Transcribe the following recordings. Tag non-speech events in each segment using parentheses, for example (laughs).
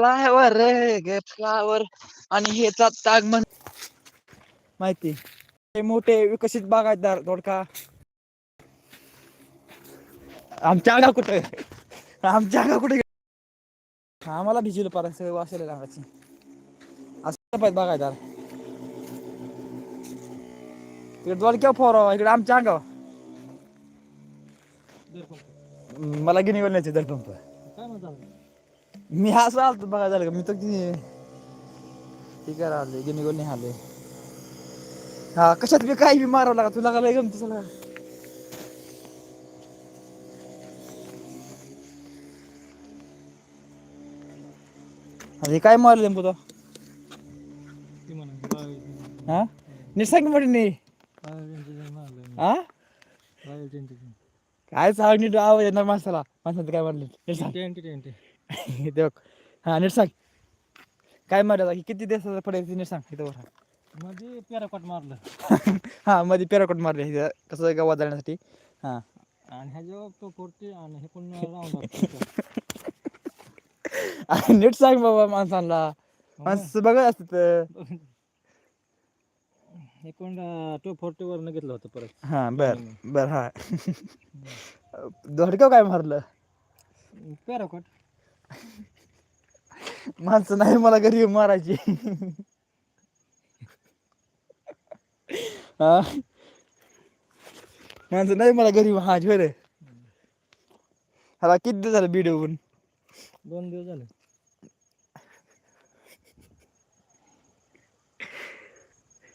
Flower रे flower आणि हेचा ताग म्हण माहिती. हे मोठे विकसित बागायतदार दोडका. आमच्या आगा कुठे? आमच्या आगा कुठे आम्हाला भिजलं पारा सगळं वाचले लागायची. असं पाहिजे बागायदार तिकडे दोडक्या फोरावा इकडे आमच्या अंगावर. मला गिनी बोलण्याचे दर पंप. काय म्हणता? मी असं आलतो बघा झालं का? मी तर किती ठीक आहे आले गिनी गोल नाही आले हा कशात बी काही बी मारावं लागा तुला का लय गमती सगळं? अरे काय मारले नेमकं तो? हा? नीट सांग म्हणे नाही हा? काय सांग नीट? आवाज येणार माणसाला. माणसाचं काय मारले? नीट सांग. (laughs) ते बघ. हा नीट सांग. काय मारलं किती दिवसाचं पडेल नीट सांग इथं बघा. मध्ये पॅराकॉट मारलं. (laughs) हा मध्ये पॅराकोट मारले. इथं कसं गावात जाण्यासाठी हा. आणि ह्या जेव्हा तो फोडते आणि हे पण (laughs) राऊंड आणि नीट सांग बाबा माणसांना. माणसं बघत असत हे कोण टू फोर्टी वरनं घेतलं होतं परत. हा बर बर हा. धडकं काय मारलं? पॅराकॉट. (laughs) माणसं नाही मला घरी मारायची. (laughs) हा? माणसं नाही मला घरी हा झोर ह्याला किती दिवस झालं बीड होऊन दोन दिवस झाले.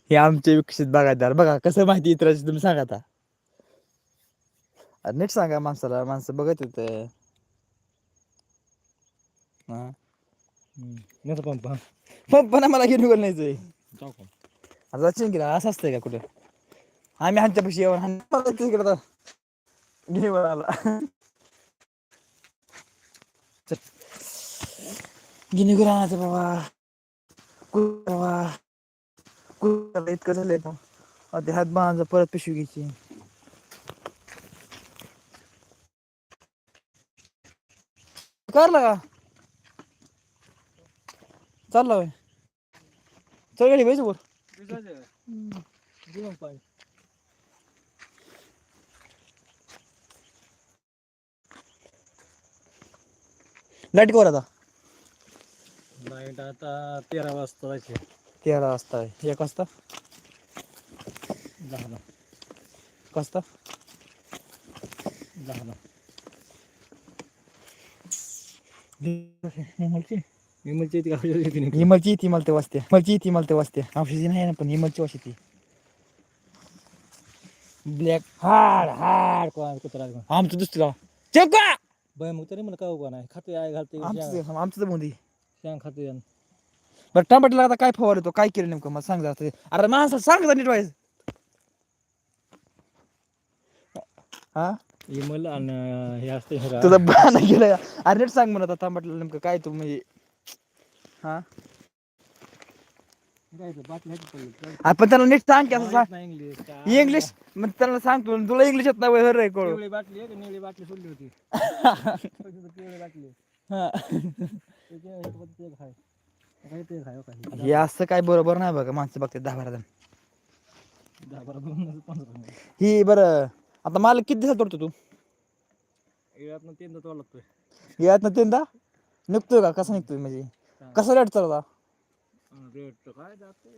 हे आमचे विकसित बागायतदार. बघा कसं माहिती इतरांची तुम्ही सांगा आता. नीट सांगा माणसाला. माणसं बघत येत हा. पंप. पण पण मला घेऊन का? आता की असं असतंय का कुठं? आम्ही ह्यांच्यापाशी येऊन तिकडे घेऊन आला. गिनी गुरु आणायचं बाबा. कुठं बाबा. कुठं इतकं झालंय पण आता हात बांधायचं परत पिशवी घ्यायची. करला का? चालला होय चल गाडी पाहिजे पाय लाइट कवर आता. लाइट आता तेरा वाजता जायचे तेरा वाजता आहे. एक वाजता? दहाला एक वाजता? दहाला विमलची इतकी औषध येते नाही हिमलची ती मला ते वाजते हिमलची ती मला ते वाजते औषधी नाही ना पण हिमलची वाजते ती ब्लॅक हाड हाड कोण कुत्रा आमचं दुसरं चेका बाय मग तरी मला काय नाही खाते आहे घालते आमचं आमचं तर मोदी शेंग खाते आणि बरं टमाटरला आता काय फवार येतो काय केलं नेमकं मला सांग जरा ते. अरे माणसं सांग जरा नीट वाईज हा विमल आणि हे असते तुझं बाण गेलं अरे नीट सांग म्हणत आता टमाटरला नेमकं काय तू म्हणजे हा? आपण त्याला नीट सांग की असं सांग. इंग्लिश इंग्लिश मग त्याला सांगतो तुला इंग्लिश येत नाही रे पिवळी बाटली आहे का? निळी बाटली सोडली होती. पिवळी बाटली हा. ते ते खाय ते खाय हे असं काय बरोबर नाही बघा. माणसं बघते. दहा बारा जण. दहा बारा दोन पंधरा मिनिट ही बरं आता मला किती दिवसात तोडतो तू? यातनं तीनदा तो लागतोय. यात ना तीनदा? निघतोय का? कसा निघतोय म्हणजे? कसा रेट चालला? रेट काय जाते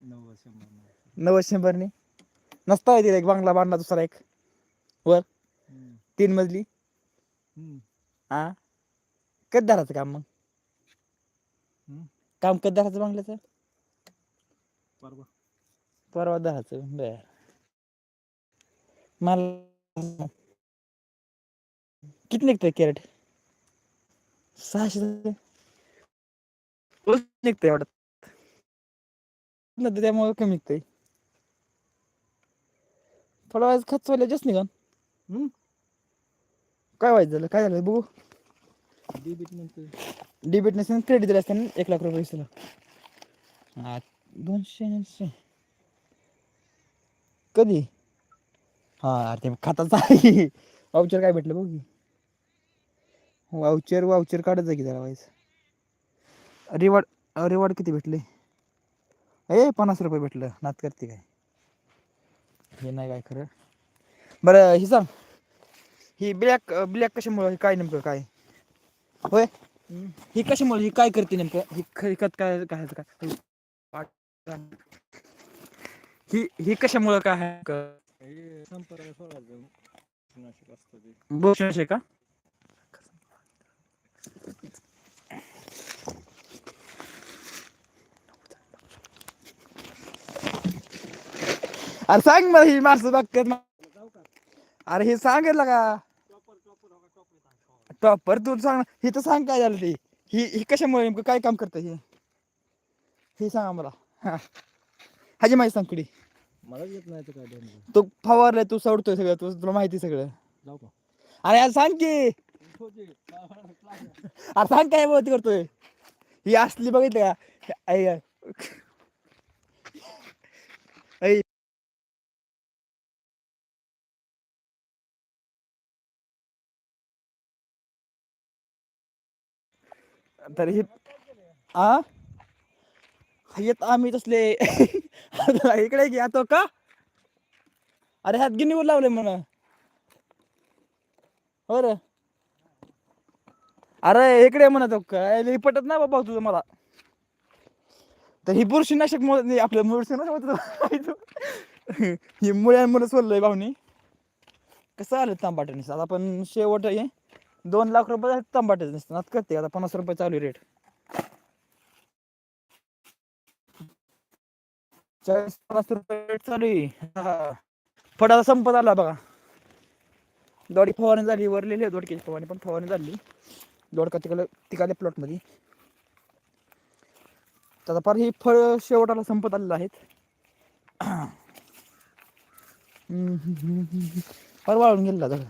नव्वद शंभर नव्वद. शंभरनी नसता येतील एक बांगला बांधला दुसरा एक. वर. तीन मजली. हा कधी धरायचं काम मग. काम कधी धरायचं बांगल्याचं? परवा. परवा धरायचं बर. मला किती निघतंय कॅरेट? सहाशे रोज निघतंय एवढं. नंतर त्यामुळे कमी निघतंय. थोडा वेळेस खर्च व्हायला जास्त निघा हम्म. काय व्हायचं झालं? काय झालं बघू. डेबिट म्हणतोय डेबिट नसेल क्रेडिट दिलं असतं ना एक लाख रुपये हा. दोनशे ऐंशी कधी? हा ते खाताच आहे वाउचर (laughs) काय भेटलं बघू वाउचर वाउचर काढत जा की जरा वाईस रिवॉर्ड रिवॉर्ड किती भेटले? ए पन्नास रुपये भेटलं. नात करते काय? हे नाही काय खरं. बरं ही सांग. ही ब्लॅक ब्लॅक कशामुळं हे काय नेमकं काय? होय? ही कशामुळे ही काय करते नेमकं? ही खरी खत काय काय काय? ही ही कशामुळं काय आहे नेमकं? हे संपर्क सोडायचं नाशिक असतं ते बुरशीनाशक आहे का अरे सांग मला ही माणसं बघतात का अरे हे सांगितलं का? टॉपर तू सांग ना. हे तर सांग काय झालं ते. ही ही कशामुळे नेमकं काय काम करतं हे? हे सांगा मला हा. हाजी माहिती सांग कुडी मला येत नाही तर काय तू फवारलाय तू सोडतोय सगळं. तू तुला माहिती सगळं. जाऊ का? अरे यार सांग की. अरे सांग काय बोलत करतोय. ही असली बघितलं का? ऐ ऐ. तर हे आ? येत आम्ही तसले. (laughs) इकडे घ्या तो का? अरे ह्यात गिनीवर लावले म्हणा. हो रे. अरे इकडे म्हणत काय लई पटत नाही बाबा तुझं मला. तर ही बुरशीनाशक मुळे नाही, आपलं बुरशीनाशक (laughs) ही मुळ्यांमुळे सोडलंय भाऊनी. कसं आलं तांबाट्याने आता आपण शेवट आहे दोन लाख रुपये तांबाट्याचे नसतं. आता करते आता पन्नास रुपये चालू रेट चाळीस पन्नास रुपये रेट चालू आहे. हा. संपत आला बघा. दोडी फवारणी झाली वरलेली आहे दोडकीची फवारणी पण फवारणी झाली. दोडका तिकडे तिकडे प्लॉटमध्ये त्याचा फार ही फळ शेवटाला संपत आलेलं आहेत फार वाळून गेलेला झाड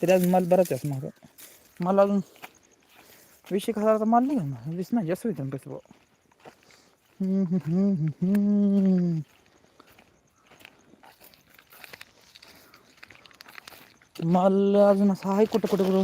तरी अजून माल बराच आहे मग मला अजून वीस एक हजाराचा माल नाही ना वीस नाही जास्त होईल पैसे भाऊ माल अजून असा आहे कुठं कुठं कुठं?